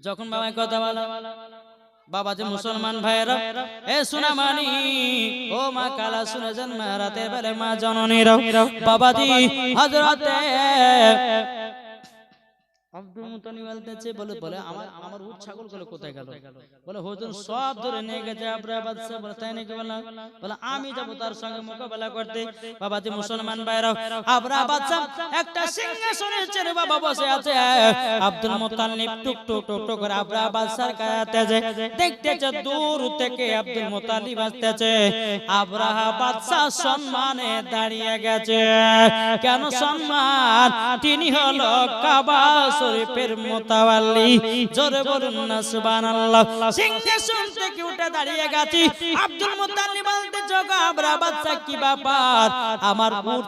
যখন বাবা কথা বলা বাবা যে মুসলমান ভাইরা এ সোনা মানি ও মা কালা শুনেছেন মা রাতের বেলে মা জননীর বাবাজি হজরতে আব্দুল মুতালিব বলতেছে বলে বলে আমার আমার উট ছাগল কোথায় গেল? বলে হুজুর সব ধরে নিয়ে গেছে আবরা বাদশা বলে তাই নাকি বললাম? বলে আমি যাব তার সঙ্গে মোকাবেলা করতে। মুসলমান ভাইরা আবরা বাদশা একটা সিংহাসনের চেনে বাবা বসে আছে। আব্দুল মুতালিব টুক টুক টুক টুক করে আবরা বাদশার কাছে দেখতেছে দূর থেকে আব্দুল মুতালিব আসতেছে। আবরাহা বাদশা সম্মানে দাঁড়িয়ে গেছে কেন সম্মান তিনি হলো কাবা শরীফের মোতাবালি জোরে বলুন না সুবহানাল্লাহ। সিংহাসন থেকে উঠে দাঁড়িয়ে গেছি। আব্দুল মুত্তালিব বলতে উট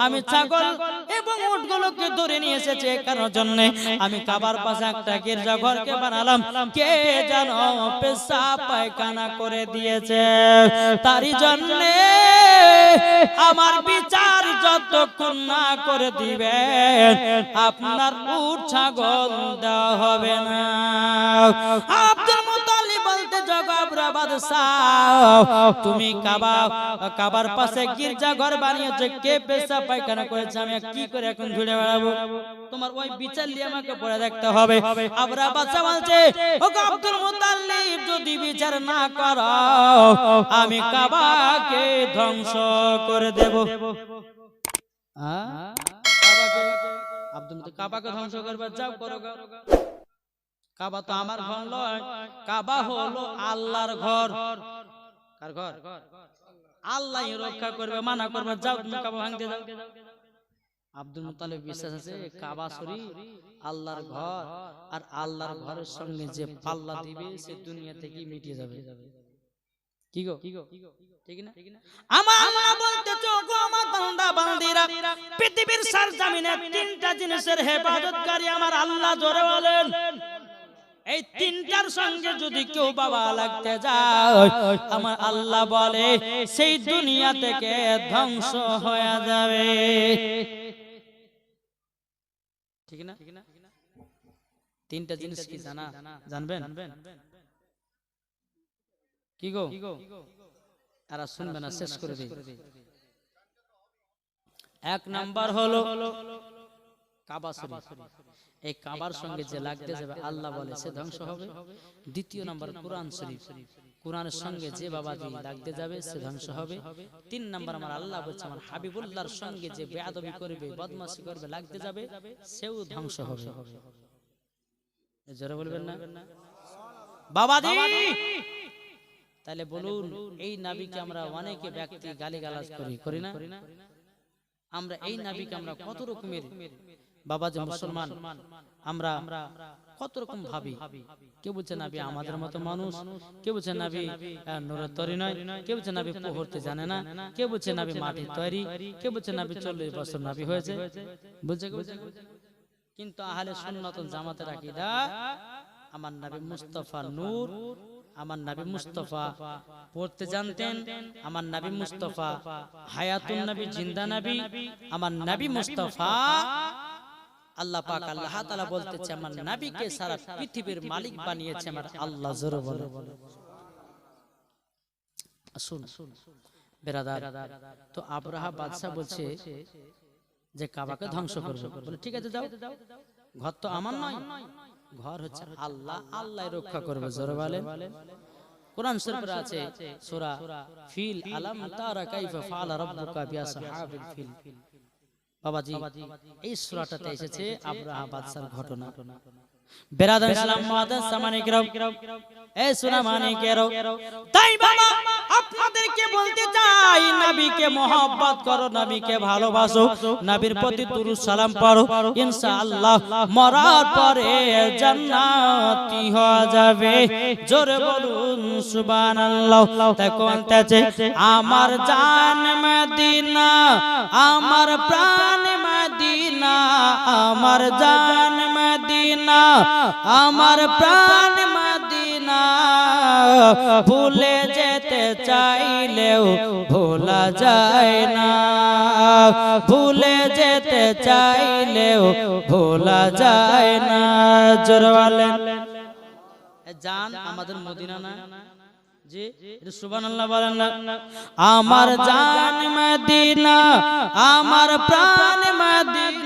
আমি ছাগল এবং উটগুলোকে ধরে নিয়ে এসেছে কারণ জন্য? আমি কাবার পাশে একটা গির্জা ঘরকে বানালাম। কে জানো পেশা পায়খানা করে দিয়েছে। তারই জন্য আমার বিচার যতক্ষণ না করে দিবেন, আপনার উট ছাগল দেওয়া হবে না। আব্দুল বলতে তুমি কাবা, কাবার পাশে গির্জা ঘর কে পেশা পায়খানা করেছে, আমি কি করে এখন ঘুরে বেড়াবো? তোমার ওই বিচার নিয়ে আমাকে দেখতে হবে। বলছে ও আব্দুল যদি বিচার না করো, আমি কাবাকে ধ্বংস করে দেব। হ্যাঁ? কাবাকে? আব্দুল মুতাল্লিব কাবাকে ধ্বংস করবে যাও করো কাবা তো আমার ঘর নয় কাবা হলো আল্লাহর ঘর। কার ঘর? আল্লাহ রক্ষা করবে মানা করবে যাও তুমি কাবা ভাঙতে যাও আব্দুল মুতালিব বিশ্বাস আছে কাবা শরীফ আল্লাহর ঘর। আর আল্লাহর ঘরের সঙ্গে যে পাল্লা দিবে সে দুনিয়া থেকে মিটিয়ে যাবে। কি গো? কি গো? ঠিক না? আমার আল্লাহ বলতেছে ওগো আমার বান্দা বান্দিরা পৃথিবীর সার জমিনে তিনটা জিনিসের হেফাজতকারী আমার আল্লাহ জোরে বলেন। এই তিনটার সঙ্গে যদি কেউ বাবা লাগতে যায় আমার আল্লাহ বলে সেই দুনিয়া থেকে ধ্বংস হয়ে যাবে। ঠিক না? তিনটা জিনিস কি জানা? জানবেন? কি গো? তারা শুনবে না শেষ করে দিই এক নাম্বার হলো কাবা শরীফ। এই কাবার সঙ্গে যে লাগতে যাবে আল্লাহ বলে সে ধ্বংস হবে। দ্বিতীয় নাম্বার কোরআন শরীফ। কোরআনের সঙ্গে যে বাবাজি লাগতে যাবে সে ধ্বংস হবে। তিন নাম্বার আমার আল্লাহ বলছে আমার হাবিবুল্লাহর সঙ্গে যে বেয়াদবি করবে বদমাশি করবে লাগতে যাবে সেও ধ্বংস হবে। জোরে বলবেন না। বাবাজি! তাহলে বলুন এই নাবিকে আমরা অনেকে ব্যক্তি গালিগালাজ করি করি না? আমরা এই নাবিকে আমরা কত রকমের বাবা যে মুসলমান আমরা কত রকম ভাবি। কেউ বলছে নাবি আমাদের মতো মানুষ কেউ বলছে নাবি নুরের তৈরি নয় কেউ বলছে নাবি পড়তে জানে না কেউ বলছে নাবি মাটির তৈরি কেউ বলছে নাবি চল্লিশ বছর নাবি হয়েছে। বুঝছে? কিন্তু আহলে সুন্নত জামাতের আকীদা আমার নবী মুস্তাফা নূর আমার নবী মুস্তফা পড়তে জানতেন আমার নবী মুস্তফা হায়াতুন নবী জিন্দা নবী আমার নবী মুস্তফা আল্লাহ পাক আল্লাহ তাআলা বলতেছে আমার নবীকে সারা পৃথিবীর মালিক বানিয়েছে আমার আল্লাহ জোরে বলে শুন বেরাদার তো আব্রাহা বাদশা বলছে যে কাবাকে ধ্বংস করবে। বলে ঠিক আছে যাও। ঘর তো আমার নয়। ঘর হচ্ছে আল্লাহ আল্লাহ রক্ষা করবে জোরে বলেন। কোরআন শরীফে আছে সূরা ফিল আলাম তারা কাইফা ফাআলা রাব্বুকা বিআসহাবিল ফিল। বাবাজি এই সূরাটাতে এসেছে আব্রাহা বাদশার ঘটনা। বেরাদার ইসলাম মাদার সামানিকরাও এই সোনা মানিকেরও তাই বাবা আপনাদেরকে বলতে চাই নবীকে মোহাব্বত করো নবীকে ভালোবাসো। নবীর প্রতি দুরূদ সালাম পড়ো। ইনশাআল্লাহ মরার পরে জান্নাতি হওয়া যাবে। জোরে বলুন সুবহানাল্লাহ। তাই কোনটাছে আমার জান মদিনা আমার প্রাণ মদিনা আমার জান মদিনা, আমার প্রাণ মদিনা। ভুলে যেতে চাইলেও ভোলা যায় না। ভুলে যেতে চাইলেও ভোলা যায় না। জোরওয়ালে জান আমাদের মদিনা না। আমার জান মদিনা, আমার প্রাণ মদিনা।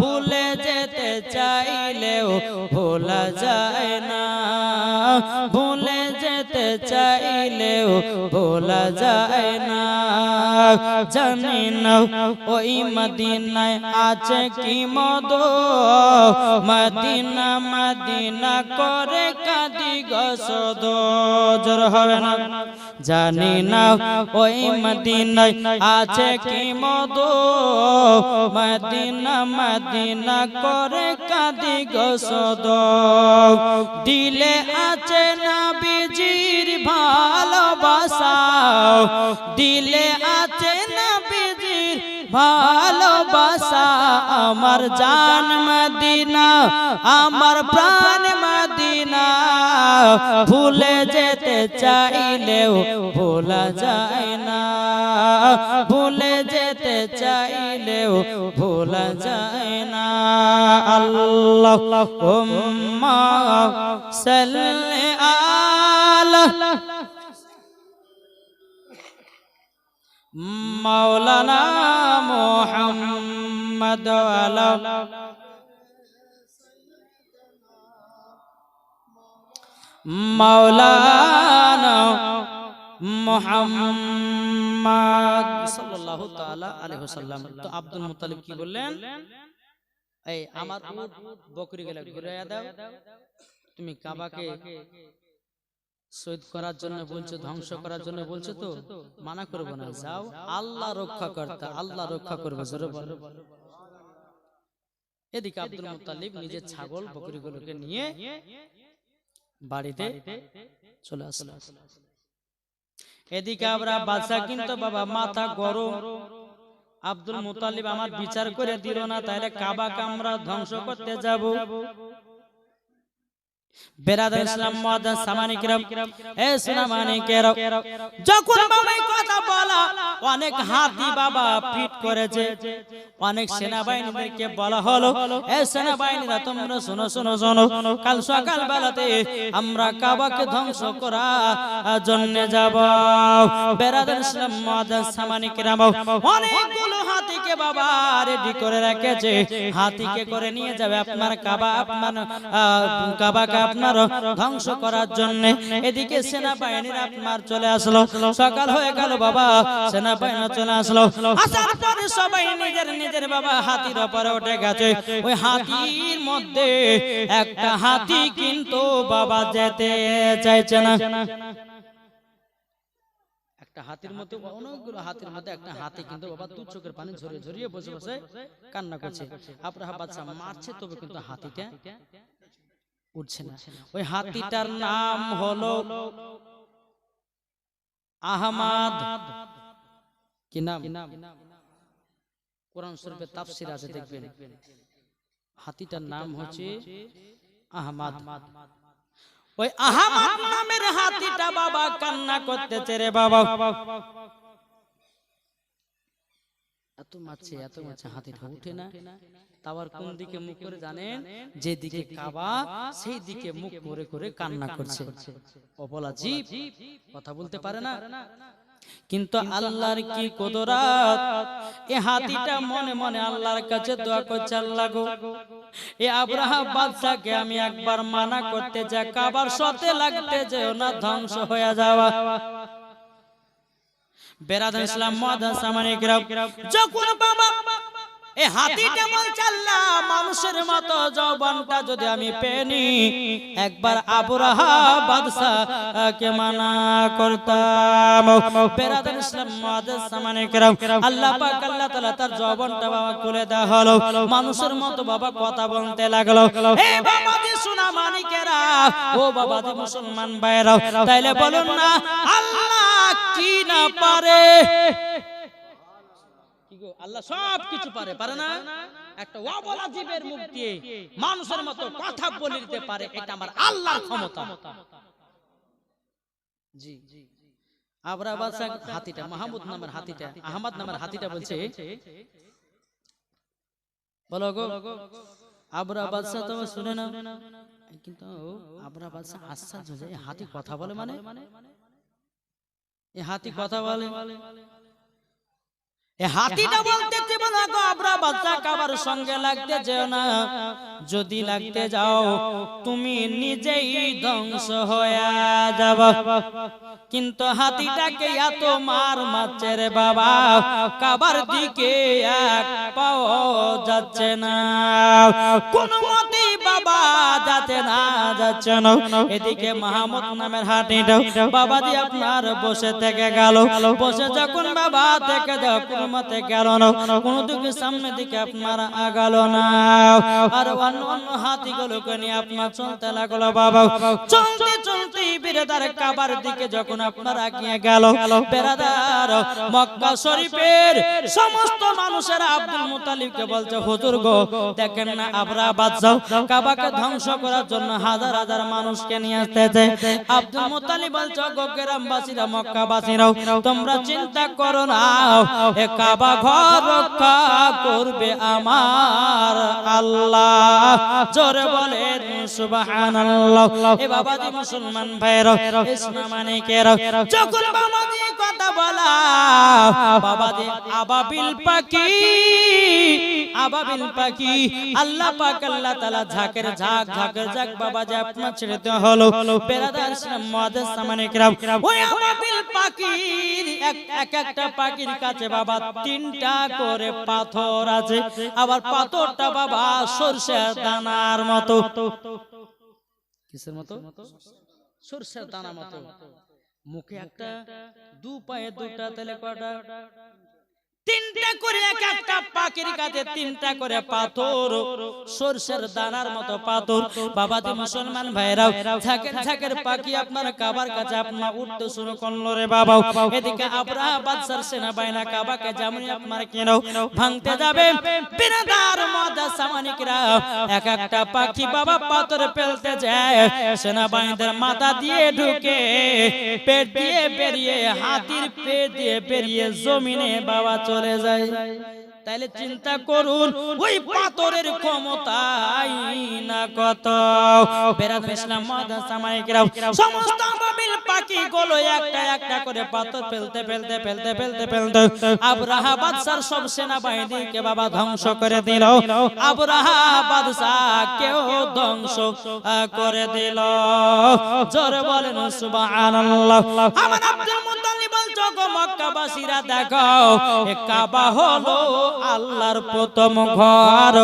ভুলে যেতে চাইলেও ভোলা যায় না। ভুলে যেতে চাইলেও ভোলা যায় না। জানি না ওই মদিনায় আছে কি মদ। মদিনা মদিনা করে কাদি গসদ জোর হবে না। জানি না ওই মদিনায় আছে কি মদ মদিনা মদিনা করে কাদি গসদ দিলে আছে না বিজির ভালোবাসা দিলে আছে না বিজির ভালোবাসা। আমার জান মদিনা আমার প্রাণ ভুলে যেতে চাইলেও ভোলা যায় না। ভুলে যেতে চাইলেও ভোলা যায় না। আল্লাহ সাল্লি আলা মুহাম্মদ আলা মাওলানা মুহাম্মদ সাল্লাল্লাহু তাআলা আলাইহি ওয়াসাল্লাম। তো আব্দুল মুত্তালিব কি বললেন? এই, আমার বকরি গেলে দাও। তুমি কাবাকে শহীদ করার জন্য বলছো, ধ্বংস করার জন্য বলছো তো? মানা করব না, যাও। আল্লাহ রক্ষা করতে আল্লাহ রক্ষা করবে, জোরে এদিকে আব্দুল মুত্তালিব নিজের ছাগল বকরিগুলোকে নিয়ে বাড়িতে চলে আসলো এদিকে আমরা বাচ্চা কিন্তু বাবা মাথা গরম। আব্দুল মুতালিব আমার বিচার করে দিল না তাহলে কাবাকে আমরা ধ্বংস করতে যাব। বেরাদার ইসলাম এ যখন বাবা কথা বলা অনেক হাতি বাবা করেছে। অনেক সেনাবাহিনীদেরকে বলা হলো এ সেনাবাহিনীরা তোমরা শোনো শোনো শোনো কাল সকাল বেলাতে আমরা কাবাকে ধ্বংস করার জন্য যাব। বেরাদার ইসলাম অনেকগুলো হাতিকে বাবা রেডি করে রেখেছে। হাতিকে করে নিয়ে যাবে আপনার কাবা আপনার কাবাকে আপনার ধ্বংস করার জন্য। এদিকে সেনাবাহিনীর আপনার চলে আসলো। সকাল হয়ে গেল বাবা। সেনাবাহিনী চলে আসলো। আসার পরে সবাই নিজের নিজের বাবা হাতির উপরে উঠে গেছে। ওই হাতির মধ্যে একটা হাতি কিন্তু বাবা যেতে চাইছে না। একটা হাতির মধ্যে অনেকগুলো হাতির মধ্যে একটা হাতি কিন্তু বাবা দু চোখের পানি ঝরিয়ে ঝরিয়ে বসে বসে কান্না করছে। আপনার বাচ্চা মারছে তবে কিন্তু হাতিটা উঠছে না। ওই হাতিটার নাম হলো আহমাদ। কি নাম? কোরআন শরীফের তাফসির আছে দেখবেন। হাতিটার নাম হচ্ছে আহমাদ। ওই আহমাদ নামের হাতিটা বাবা কান্না করতেছে রে বাবা। এত মাছে এত মাছে হাতিটা উঠে না। কোন দিকে মুখ করে জানেন? যে দিকে কাবা সেই দিকে মুখ করে করে কান্না করছে। অবলা জীব। কথা বলতে পারে না। কিন্তু আল্লাহর কি কদরাত? এ হাতিটা মনে মনে আল্লাহর কাছে দোয়া করছে আল্লাহ গো। এ আব্রাহাম বাদশাকে আমি একবার মানা করতে যা কাবার সাথে লাগতে যেও না ধ্বংস হয়ে যাওয়া। বেরাদান ইসলাম মাদান সামানিক যখন বাবা এ হাতিটা বলছে আল্লাহ মানুষের মতো জবানটা যদি আমি পেনি একবার আবরাহা বাদশাকে মানা করতাম। বেরাদান ইসলাম মাদান সামানিক আল্লাহ পাক আল্লাহ তাআলা তার জবানটা বাবা খুলে দেওয়া হলো। মানুষের মতো বাবা কথা বলতে লাগল। হে বাবা দি সোনা মানিকেরা ও বাবা দি মুসলমান ভাইরা তাইলে বলুন না আল্লাহ কি না পারে। আল্লাহ সব কিছু পারে পারে না? একটা অবলা জীবের মুখ দিয়ে মানুষের মতো কথা বলে দিতে পারে এটা আমার আল্লাহর ক্ষমতা। জি হাতিটা মাহমুদ নামের হাতিটা আহমদ নামের হাতিটা বলছে বলো গো। আবরা বাদশাহ তুমি শুনে নাও। কিন্তু আবরা বাদশাহ আশ্চর্য যে হাতি কথা বলে মানে। হাতি কথা বলে। হাতিটা বলতেছে বলো গো আবরা বাদশাহ কাবার সঙ্গে লাগতে যেও না। যদি লাগতে যাও তুমি নিজেই ধ্বংস হয়ে যাবা। কিন্তু হাতিটাকে এত মার মারছে রে বাবা কাবার দিকে এক পাও যাচ্ছে না। কোন যাচ্ছে না যাচ্ছে এদিকে মাহমুদ নামের হাতিটা বাবা দিয়ে আপনার বসে থেকে গেল। বসে যখন বাবা থেকে মতে গেল না, কোন সামনে দিকে আপনার আগালো না। আর অন্য অন্য হাতিগুলোকে নিয়ে আপনার চলতে লাগল বাবা। চলতে চলতে সমস্ত ধ্বংস করার জন্য হাজার হাজার মানুষকে নিয়ে আসতেছে। আব্দুল মুতালিব বলছে গো গ্রামবাসীরা তোমরা চিন্তা করো না। কাবা ঘর রক্ষা করবে আমার আল্লাহ। জোরে বলেন, সুবহানাল্লাহ। এ বাবাজি মুসলমান ভাইরা ইসলামানিকেরা যখন বাবাজি কথা বলা বাবাজি আবাবিল পাখি আবাবিল পাখি আল্লাহ পাক আল্লাহ তাআলা ঝাকের ঝাক ঝাকের ঝাক বাবাজি আপনার ছেড়ে দেওয়া হলো। বেরাদার ইসলাম মুআদ্দাস সামানিকরাম ওই আবাবিল পাখির এক এক একটা পাখির কাছে বাবা তিনটা করে পাথর আছে। আবার পাথরটা বাবা সরষের দানার মতো। কিসের মতো? সরষের দানা মতো। মুখে একটা দু পায়ে দুটা তেলে কটা তিনটা করে এক একটা পাখির কাছে তিনটা করে পাথর, সরষের দানার মতো পাথর। বাবাজি মুসলমান ভাইরাও, ঝাঁকের ঝাঁকের পাখি আপনার কাবার কাছে আপনার উঠতে শুরু করল রে বাবা এদিকে আবরাহা বাদশার সেনা বাহিনা কাবাকে যেমন আপনার কেন ভাঙতে যাবে। বিনাদার মজা সামানিকরা, এক একটা পাখি বাবা পাথর ফেলতে যায়। সেনা বাহিনীদের মাথা দিয়ে ঢুকে, পেট দিয়ে বেরিয়ে, হাতির পেট দিয়ে বেরিয়ে জমিনে বাবা চলে যায় তাইলে চিন্তা করুন ওই পাথরের ক্ষমতাই না কত বেরাদ ইসলাম মাদা সামাইকরাও সমস্ত বাবিল পাখি গুলো একটা একটা করে পাথর ফেলতে ফেলতে ফেলতে ফেলতে ফেলতে আবরাহা বাদশার সব সেনা বাহিনীকে বাবা ধ্বংস করে দিল আবরাহা বাদশাহ কেউ ধ্বংস করে দিল জোরে বলেন সুবহানাল্লাহ আমার আব্দুল মুত্তালিব বলছো গো মক্কাবাসীরা দেখো কাবা হলো আল্লাহর প্রথম ঘর।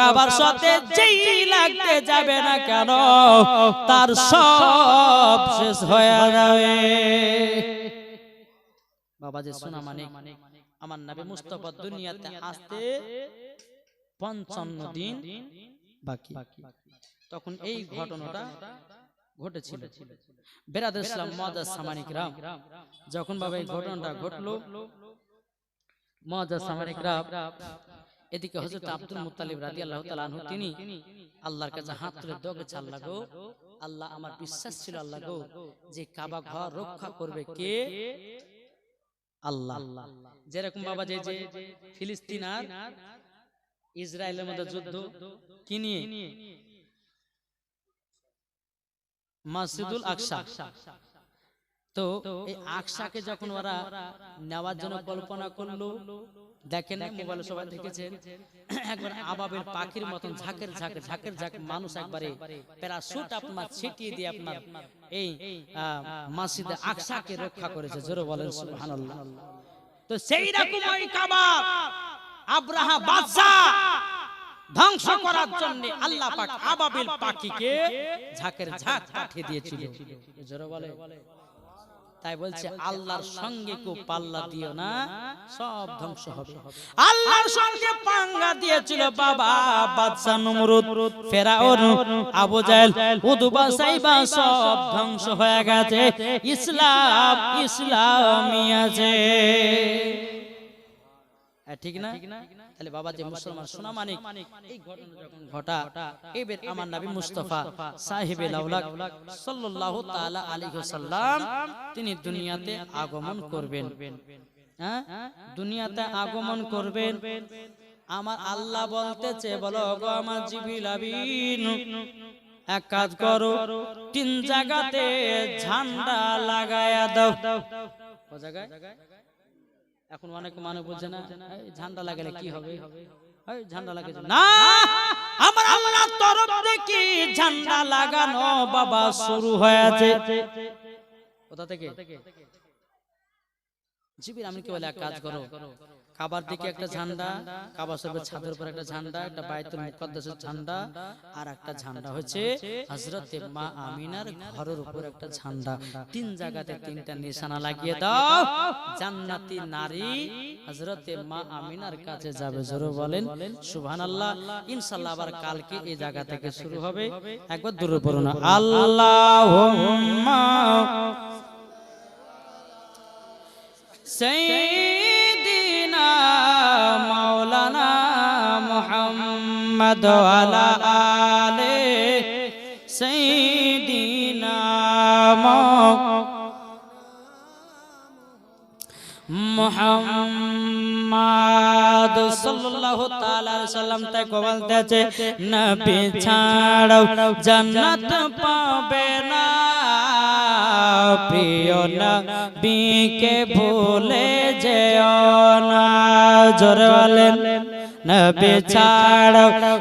কাবার সাথে যেই লাগতে যাবে না কেন, তার সব শেষ হয়ে যাবে। বাবা যে শোনা মানে আমার নবী মুস্তাফা দুনিয়াতে আসতে পঞ্চান্ন দিন বাকি। তখন এই ঘটনাটা ঘটেছিল। বেরাদ ইসলাম মহাদাস সামানিকরাম যখন বাবা এই ঘটনাটা ঘটলো এদিকে হযরত আব্দুল রাদিয়াল্লাহু তাআলা আনহু তিনি আল্লাহর কাছে হাত তুলে দোয়া করছে আল্লাহ গো আল্লাহ আমার বিশ্বাস ছিল আল্লাহ গো যে কাবা ঘর রক্ষা করবে কে? আল্লাহ। যেরকম বাবা যে যে ফিলিস্তিন আর ইসরায়েলের মধ্যে যুদ্ধ কি নিয়ে? মসজিদুল আকসা। তো এই আকসাকে যখন ওরা নেওয়ার জন্য কল্পনা করল দেখেন মোবাইলে সবাই দেখেছেন একবার আবাবের পাখির মতন ঝাঁকের ঝাঁকের ঝাঁকের ঝাঁক মানুষ একবারে প্যারাশুট আপনার ছিটিয়ে দিয়ে আপনার এই আহ, মসজিদে আকসাকে রক্ষা করেছে। জোরে বলেন সুবহানাল্লাহ। তো সেই রকম ওই কাবা আব্রাহা বাদশাহ ধ্বংস করার জন্য আল্লাহ পাক আবাবিল পাখিকে ঝাঁকের ঝাঁক পাঠিয়ে দিয়েছিল। জোরে বলে তাই বলছে আল্লাহর সঙ্গে কেউ পাল্লা দিও না সব ধ্বংস হবে। আল্লাহর সঙ্গে পাঙ্গা দিয়েছিল বাবা বাদশা নমরুদ ফেরাউন আবু জাহেল উদবা সাইবা সব ধ্বংস হয়ে গেছে। ইসলাম ইসলামই আছে ঠিক না? তাহলে বাবা যে মুসলমান সোনা মানিক এই ঘটনা যখন ঘটা এবার আমার নবী মুস্তাফা সাহেবে লাউলাক সাল্লাল্লাহু তাআলা আলাইহি ওয়াসাল্লাম তিনি দুনিয়াতে আগমন করবেন। হ্যাঁ? দুনিয়াতে আগমন করবেন। আমার আল্লাহ বলতেছে বলো গো আমার জিবিল আবিন এক কাজ করো তিন জায়গাতে ঝান্ডা লাগায়া দাও। ও জায়গায়? এখন অনেক মানুষ বলছে না ঝান্ডা লাগালে কি হবে? ঝান্ডা লাগে না! আমার আল্লাহ তরফ থেকে ঝান্ডা লাগানো বাবা শুরু হয়েছে কোথা থেকে? জিবির আমি কি বলে এক কাজ করো। কাবার দিকে একটা ঝান্ডা কাবা শরীফের ছাদের উপর একটা ঝান্ডা একটা বাইতুল মুকদ্দাসের ঝান্ডা আর একটা ঝান্ডা হচ্ছে হযরতে মা আমিনার ঘরের উপর একটা ঝান্ডা। তিন জায়গাতে তিনটা নিশানা লাগিয়ে দাও। জান্নাতি নারী হযরতে মা আমিনার কাছে যাবে জোরে বলেন সুবহানাল্লাহ ইনশাআল্লাহ আবার কালকে এই জায়গা থেকে শুরু হবে। একবার দূরে পড়ুন আল্লাহুম্মা। সাইয়্যিদ محمد وعلى آله سيدنا মোহাম্মদ সাল্লাল্লাহু তাআলা আলাইহি সাল্লাম তাকে বলতেছে নবী ছাড়াও জান্নাত পাবে না প্রিয় নবীকে ভুলে যেও না জোরে বলেন নবী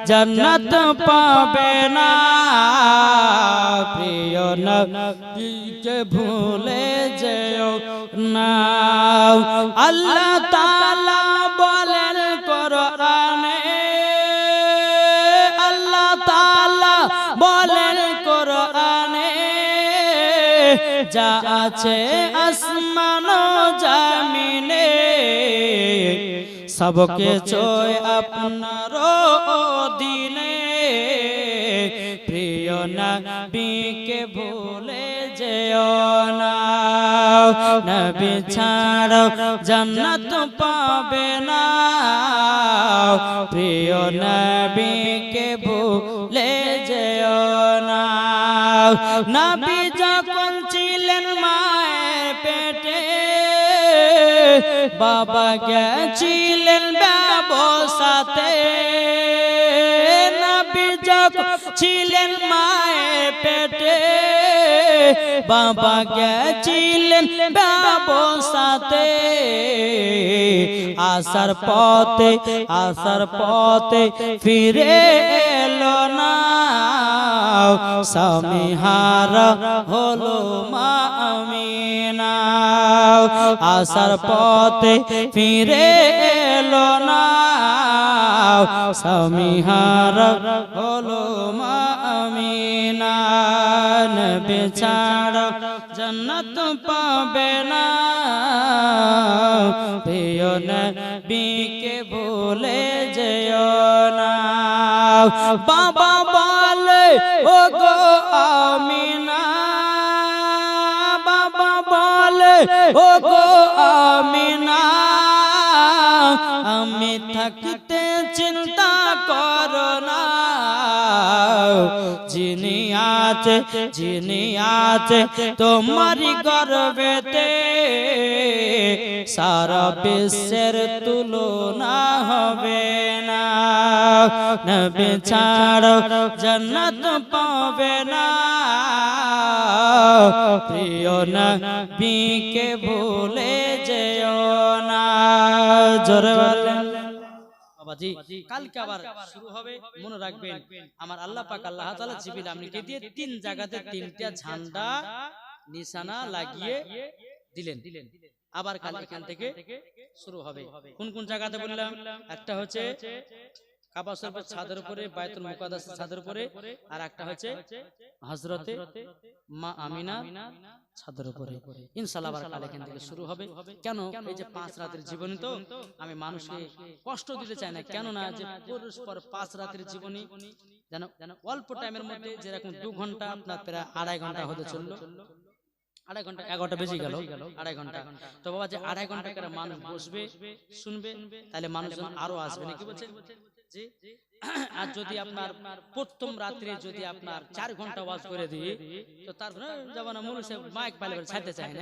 জান্নাত পাবে না প্রিয় নবীকে ভুলে যেও না আল্লাহ তাআলা বলেন কোরআনে আল্লাহ তাআলা বলেন কোরআনে যা আছে আসমান জামিনে সবকে চয় আপনার দিনে প্রিয় নবীকে ভুলে যেও না নবী ছাড়ো জান্নাত পাবে না প্রিয় নবীকে ভুলে যেও না নবী বাবা গেছিলেন ব্যবসাতে। নবী যখন ছিলেন মায়ের পেটে, বাবা গেছিলেন ব্যবসাতে। আসার পথে আসার পথে ফিরে এলো না। স্বামীহারা হলো মা আসার পথে ফিরে এলো না স্বামীহারা হলো মা আমিনা জন্নত পাবে না। প্রিয় নবীকে ভুলে যেও না। বাবা বলে ও গো আমিনা ও গো আমিনা আমি থাকতে চিন্তা করো না। যিনি আছে যিনি আছে তোমারই গর্বেতে সারা বিশ্বের তুলনা হবে। নবী ছাড়ো, জান্নাত পাবে না। প্রিয় নবীকে ভুলে যেও না। জোরে বলেন। বাবাজি, কালকে আবার শুরু হবে, মনে রাখবেন, আমার আল্লাহ পাক আল্লাহ তাআলা জিবিল দিয়ে তিন জায়গাতে তিনটা ঝান্ডা, নিশানা লাগিয়ে দিলেন। আবার কাল এখান থেকে শুরু হবে। কোন কোন জায়গাতে বললাম? একটা হচ্ছে কাবা শরীফের ছাদের উপরে বায়তুল মুকাদ্দাস ছাদের উপরে আর একটা হচ্ছে হযরতে মা আমিনা ছাদের উপরে। ইনশাআল্লাহ এখান থেকে শুরু হবে। কেন? এই যে পাঁচ রাতের জীবনী তো আমি মানুষকে কষ্ট দিতে চাই না। কেন না। যে পরস্পর পাঁচ রাতের জীবনী যেন যেন অল্প টাইমের মধ্যে যেরকম দু ঘণ্টা আপনার প্রায় আড়াই ঘণ্টা হতে চলল। আড়াই ঘণ্টা এগারোটা বেজে গেল। আড়াই ঘণ্টা। তো বাবা যে আড়াই ঘণ্টা করে মানুষ বসবে শুনবে তাহলে মানুষজন আরও আসবে। নাকি বলছে আর যদি আপনার প্রথম রাত্রে যদি আপনার চার ঘণ্টা ওয়াজ করে দিই তো তারপরে যেমন না মনে মাইক পালে ছাড়তে চায় না।